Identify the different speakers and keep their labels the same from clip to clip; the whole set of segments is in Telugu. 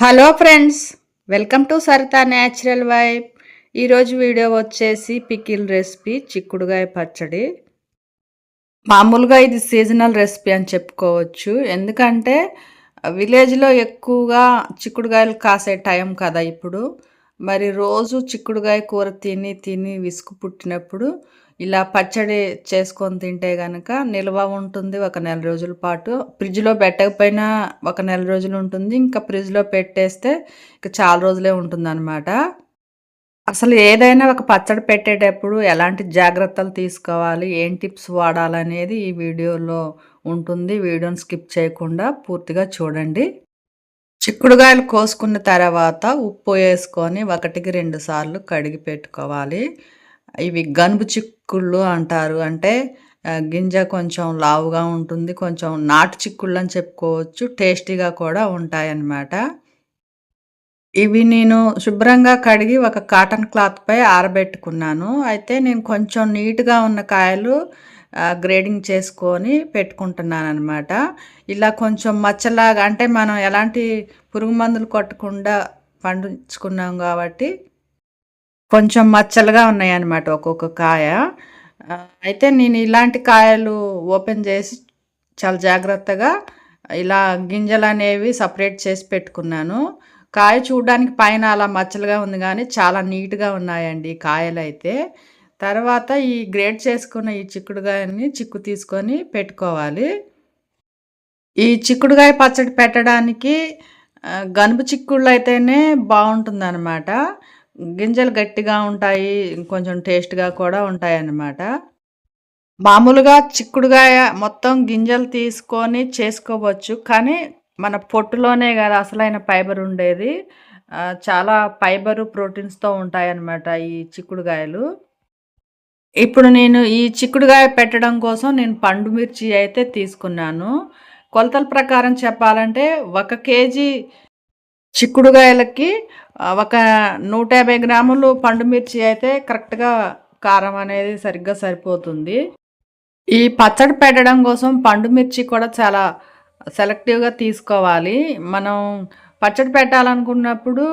Speaker 1: Hello friends welcome to Saritha natural vibe. ఈరోజు వీడియో వచ్చేసి పికిల్ రెసిపీ చిక్కుడుగాయ పచ్చడి. మామూలుగా ఇది సీజనల్ రెసిపీ అని చెప్పుకోవచ్చు. ఎందుకంటే విలేజ్లో ఎక్కువగా చిక్కుడుగాయలు కాసే టైం కదా ఇప్పుడు. మరి రోజు చిక్కుడుగాయ కూర తిని తిని విసుగు పుట్టినప్పుడు ఇలా పచ్చడి చేసుకొని తింటే కనుక నిల్వ ఉంటుంది ఒక నెల రోజుల పాటు. ఫ్రిడ్జ్లో పెట్టకపోయినా ఒక నెల రోజులు ఉంటుంది. ఇంకా ఫ్రిడ్జ్లో పెట్టేస్తే ఇక చాలా రోజులే ఉంటుందన్నమాట. అసలు ఏదైనా ఒక పచ్చడి పెట్టేటప్పుడు ఎలాంటి జాగ్రత్తలు తీసుకోవాలి? ఏం టిప్స్ వాడాలనేది ఈ వీడియోలో ఉంటుంది. వీడియోని స్కిప్ చేయకుండా పూర్తిగా చూడండి. చిక్కుడుగాయలు కోసుకున్న తర్వాత ఉప్పు వేసుకొని ఒకటికి రెండు సార్లు కడిగి పెట్టుకోవాలి. ఇవి గనుపు చిక్కుళ్ళు అంటారు. అంటే గింజ కొంచెం లావుగా ఉంటుంది కొంచెం నాటు చిక్కుళ్ళు అని చెప్పుకోవచ్చు టేస్టీగా కూడా ఉంటాయన్నమాట. ఇవి నేను శుభ్రంగా కడిగి ఒక కాటన్ క్లాత్పై ఆరబెట్టుకున్నాను. అయితే నేను కొంచెం నీట్గా ఉన్న కాయలు గ్రేడింగ్ చేసుకొని పెట్టుకుంటున్నాను అనమాట ఇలా కొంచెం మచ్చలాగా అంటే మనం ఎలాంటి పురుగు మందులు కొట్టకుండా పండించుకున్నాం కాబట్టి కొంచెం మచ్చలుగా ఉన్నాయన్నమాట ఒక్కొక్క కాయ. అయితే నేను ఇలాంటి కాయలు ఓపెన్ చేసి చాలా జాగ్రత్తగా ఇలా గింజలు అనేవి సపరేట్ చేసి పెట్టుకున్నాను. కాయ చూడడానికి పైన అలా మచ్చలుగా ఉంది కానీ చాలా నీట్గా ఉన్నాయండి ఈ కాయలు అయితే. తర్వాత ఈ గ్రేడ్ చేసుకున్న ఈ చిక్కుడుగాయని చిక్కు తీసుకొని పెట్టుకోవాలి. ఈ చిక్కుడుగాయ పచ్చడి పెట్టడానికి గనుపు చిక్కుళ్ళు అయితేనే బాగుంటుందన్నమాట. గింజలు గట్టిగా ఉంటాయి కొంచెం టేస్ట్గా కూడా ఉంటాయి అన్నమాట మామూలుగా చిక్కుడుగాయ మొత్తం గింజలు తీసుకొని చేసుకోవచ్చు కానీ మన పొట్టులోనే కదా అసలైన ఫైబర్ ఉండేది. చాలా ఫైబరు ప్రోటీన్స్తో ఉంటాయన్నమాట ఈ చిక్కుడుగాయలు ఇప్పుడు నేను ఈ చిక్కుడుగాయ పెట్టడం కోసం నేను పండు మిర్చి అయితే తీసుకున్నాను. కొలతల ప్రకారం చెప్పాలంటే ఒక కేజీ చిక్కుడుగాయలకి ఒక నూట యాభై గ్రాములు పండు మిర్చి అయితే కరెక్ట్గా కారం అనేది సరిగ్గా సరిపోతుంది. ఈ పచ్చడి పెట్టడం కోసం పండు మిర్చి కూడా చాలా సెలెక్టివ్గా తీసుకోవాలి. మనం పచ్చడి పెట్టాలనుకున్నప్పుడు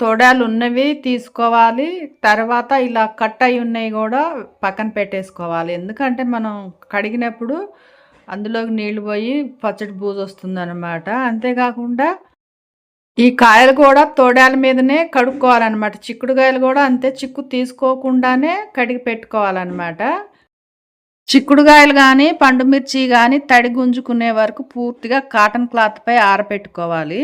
Speaker 1: తోడాలు ఉన్నవి తీసుకోవాలి. తర్వాత ఇలా కట్ అయి ఉన్నవి కూడా పక్కన పెట్టేసుకోవాలి. ఎందుకంటే మనం కడిగినప్పుడు అందులోకి నీళ్ళు పోయి పచ్చడి బూజు వస్తుందన్నమాట అంతేకాకుండా ఈ కాయలు కూడా తోడాల మీదనే కడుక్కోవాలన్నమాట. చిక్కుడుకాయలు కూడా అంతే చిక్కు తీసుకోకుండానే కడిగి పెట్టుకోవాలన్నమాట. చిక్కుడుకాయలు కానీ పండు మిర్చి కానీ తడి గుంజుకునే వరకు పూర్తిగా కాటన్ క్లాత్పై ఆరపెట్టుకోవాలి.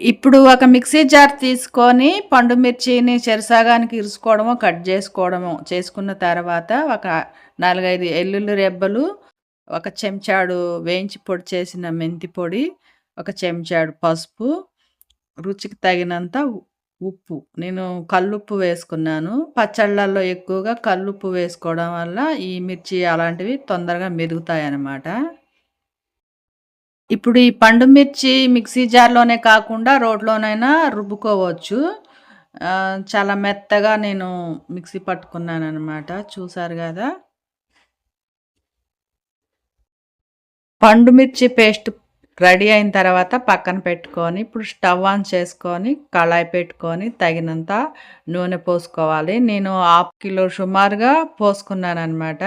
Speaker 1: ఇప్పుడు ఒక మిక్సీ జార్ తీసుకొని పండుమిర్చిని చెరసాగానికి ఇరుసుకోవడమో కట్ చేసుకోవడమో చేసుకున్న తర్వాత ఒక నాలుగైదు ఎల్లుల్లి రెబ్బలు ఒక చెంచాడు వేయించి పొడి చేసిన మెంతి పొడి ఒక చెంచాడు పసుపు రుచికి తగినంత ఉప్పు. నేను కల్లుప్పు వేసుకున్నాను. పచ్చళ్ళల్లో ఎక్కువగా కల్లుప్పు వేసుకోవడం వల్ల ఈ మిర్చి అలాంటివి తొందరగా మెదుగుతాయి అన్నమాట ఇప్పుడు ఈ పండు మిర్చి మిక్సీ జార్లోనే కాకుండా రోడ్లోనైనా రుబ్బుకోవచ్చు. చాలా మెత్తగా నేను మిక్సీ పట్టుకున్నాను అనమాట చూసారు కదా? పండు మిర్చి పేస్ట్ రెడీ అయిన తర్వాత పక్కన పెట్టుకొని ఇప్పుడు స్టవ్ ఆన్ చేసుకొని కళాయి పెట్టుకొని తగినంత నూనె పోసుకోవాలి. నేను హాఫ్ కిలో సుమారుగా పోసుకున్నాను అనమాట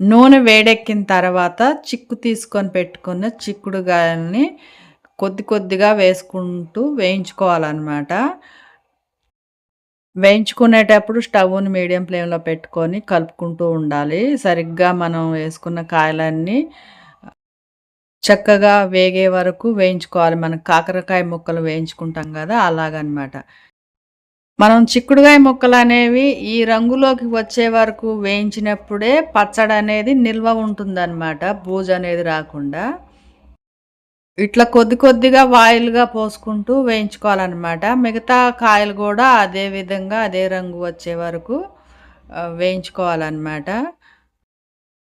Speaker 1: నూనె వేడెక్కిన తర్వాత చిక్కు తీసుకొని పెట్టుకున్న చిక్కుడుగాయల్ని కొద్ది కొద్దిగా వేసుకుంటూ వేయించుకోవాలన్నమాట. వేయించుకునేటప్పుడు స్టవ్ని మీడియం ఫ్లేమ్లో పెట్టుకొని కలుపుకుంటూ ఉండాలి. సరిగ్గా మనం వేసుకున్న కాయలన్నీ చక్కగా వేగే వరకు వేయించుకోవాలి. మనం కాకరకాయ ముక్కలు వేయించుకుంటాం కదా అలాగనమాట. మనం చిక్కుడుకాయ ముక్కలు అనేవి ఈ రంగులోకి వచ్చే వరకు వేయించినప్పుడే పచ్చడి అనేది నిల్వ ఉంటుందన్నమాట బూజు అనేది రాకుండా. ఇట్లా కొద్ది కొద్దిగా వాయిల్గా పోసుకుంటూ వేయించుకోవాలన్నమాట మిగతా కాయలు కూడా అదే విధంగా అదే రంగు వచ్చే వరకు వేయించుకోవాలన్నమాట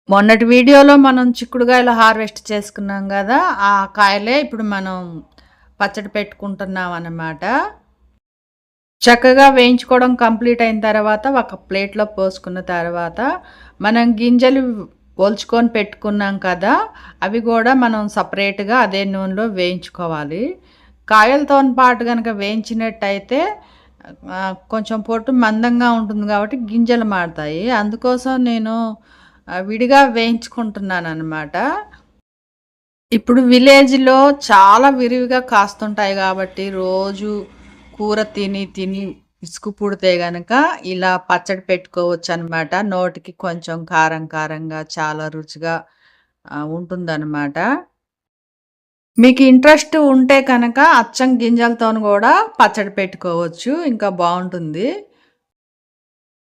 Speaker 1: మొన్నటి వీడియోలో మనం చిక్కుడుకాయలు హార్వెస్ట్ చేసుకున్నాం కదా ఆ కాయలే ఇప్పుడు మనం పచ్చడి పెట్టుకుంటున్నాం అన్నమాట. చక్కగా వేయించుకోవడం కంప్లీట్ అయిన తర్వాత ఒక ప్లేట్లో పోసుకున్న తర్వాత మనం గింజలు ఒలుచుకొని పెట్టుకున్నాం కదా అవి కూడా మనం సపరేట్గా అదే నూనెలో వేయించుకోవాలి. కాయలతో పాటు కనుక వేయించినట్టయితే కొంచెం పొట్టు మందంగా ఉంటుంది కాబట్టి గింజలు మాడతాయి అందుకోసం నేను విడిగా వేయించుకుంటున్నాను అనమాట ఇప్పుడు విలేజ్లో చాలా విరివిగా కాస్తుంటాయి కాబట్టి రోజు కూర తిని తిని ఇసుకు పుడితే గనక ఇలా పచ్చడి పెట్టుకోవచ్చు అనమాట నోటికి కొంచెం కారం కారంగా చాలా రుచిగా ఉంటుందన్నమాట. మీకు ఇంట్రెస్ట్ ఉంటే కనుక అచ్చం గింజలతో కూడా పచ్చడి పెట్టుకోవచ్చు. ఇంకా బాగుంటుంది.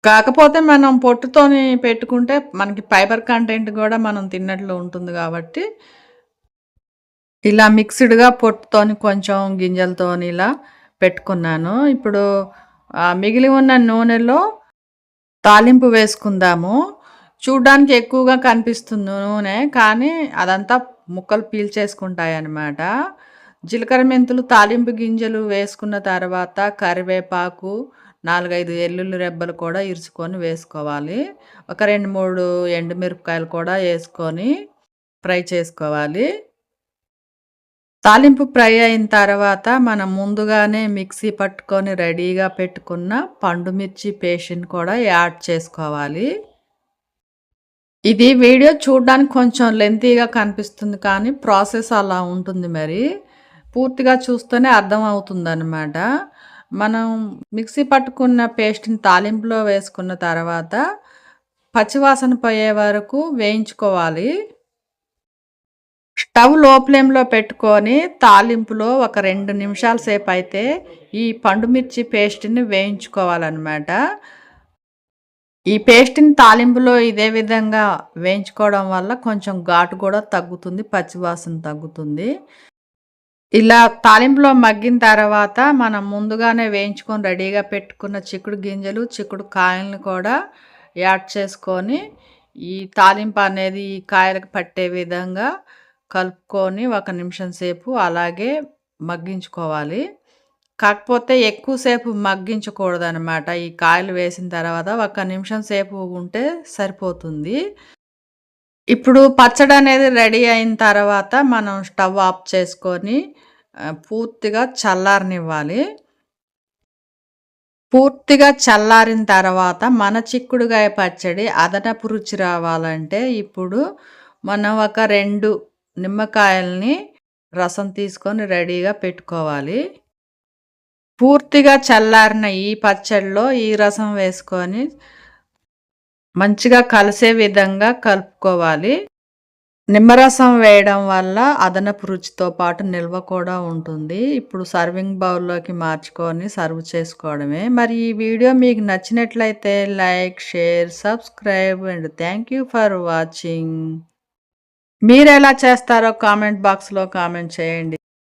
Speaker 1: కాకపోతే మనం పొట్టుతోని పెట్టుకుంటే మనకి ఫైబర్ కంటెంట్ కూడా మనం తిన్నట్లు ఉంటుంది కాబట్టి ఇలా మిక్స్డ్‌గా పొట్టుతోని కొంచెం గింజలతోని ఇలా పెట్టుకున్నాను. ఇప్పుడు మిగిలి ఉన్న నూనెలో తాలింపు వేసుకుందాము. చూడ్డానికి ఎక్కువగా కనిపిస్తుంది నూనె. కానీ అదంతా ముక్కలు పీల్చేసుకుంటాయి అన్నమాట జీలకర్ర, మెంతులు, తాలింపు గింజలు వేసుకున్న తర్వాత కరివేపాకు, 4, 5 ఎల్లుల్లి రెబ్బలు కూడా ఇరుచుకొని వేసుకోవాలి. ఒక 2, 3 ఎండుమిరపకాయలు కూడా వేసుకొని ఫ్రై చేసుకోవాలి. తాలింపు ఫ్రై అయిన తర్వాత మనం ముందుగానే మిక్సీ పట్టుకొని రెడీగా పెట్టుకున్న పండు మిర్చి పేస్ట్‌ని కూడా యాడ్ చేసుకోవాలి. ఇది వీడియో చూడడానికి కొంచెం లెంతీగా కనిపిస్తుంది కానీ ప్రాసెస్ అలా ఉంటుంది మరి. పూర్తిగా చూస్తేనే అర్థమవుతుందనమాట. మనం మిక్సీ పట్టుకున్న పేస్ట్‌ని తాలింపులో వేసుకున్న తర్వాత పచ్చివాసన పోయే వరకు వేయించుకోవాలి. స్టవ్లో ఫ్లేమ్‌లో పెట్టుకొని తాలింపులో ఒక రెండు నిమిషాల అయితే ఈ పండుమిర్చి పేస్ట్‌ని వేయించుకోవాలన్నమాట ఈ పేస్ట్‌ని తాలింపులో ఇదే విధంగా వేయించుకోవడం వల్ల కొంచెం ఘాటు కూడా తగ్గుతుంది. పచ్చివాసన తగ్గుతుంది. ఇలా తాలింపులో మగ్గిన తర్వాత మనం ముందుగానే వేయించుకొని రెడీగా పెట్టుకున్న చిక్కుడు గింజలు, చిక్కుడు కాయలను కూడా యాడ్ చేసుకొని ఈ తాలింపు అనేది ఈ కాయలకు పట్టే విధంగా కలుపుకొని ఒక నిమిషం సేపు అలాగే మగ్గించుకోవాలి. కాకపోతే ఎక్కువసేపు మగ్గించకూడదు మగ్గించకూడదనమాట. ఈ కాయలు వేసిన తర్వాత ఒక నిమిషం సేపు ఉంటే సరిపోతుంది. ఇప్పుడు పచ్చడి అనేది రెడీ అయిన తర్వాత మనం స్టవ్ ఆఫ్ చేసుకొని పూర్తిగా చల్లారనివ్వాలి. పూర్తిగా చల్లారిన తర్వాత మన చిక్కుడుగాయ పచ్చడి అదనపు రుచి రావాలంటే ఇప్పుడు మనం ఒక రెండు నిమ్మకాయల్ని రసం తీసుకొని రెడీగా పెట్టుకోవాలి. పూర్తిగా చల్లారిన ఈ పచ్చడిలో ఈ రసం వేసుకొని మంచిగా కలిసే విధంగా కలుపుకోవాలి. నిమ్మరసం వేయడం వల్ల అదనపు రుచితో పాటు నిల్వ కూడా ఉంటుంది. ఇప్పుడు సర్వింగ్ బౌల్‌లోకి మార్చుకొని సర్వ్ చేసుకోవడమే. మరి ఈ వీడియో మీకు నచ్చినట్లయితే like, share, subscribe and thank you for watching. మీరు ఎలా చేస్తారో కామెంట్ బాక్స్‌లో కామెంట్ చేయండి.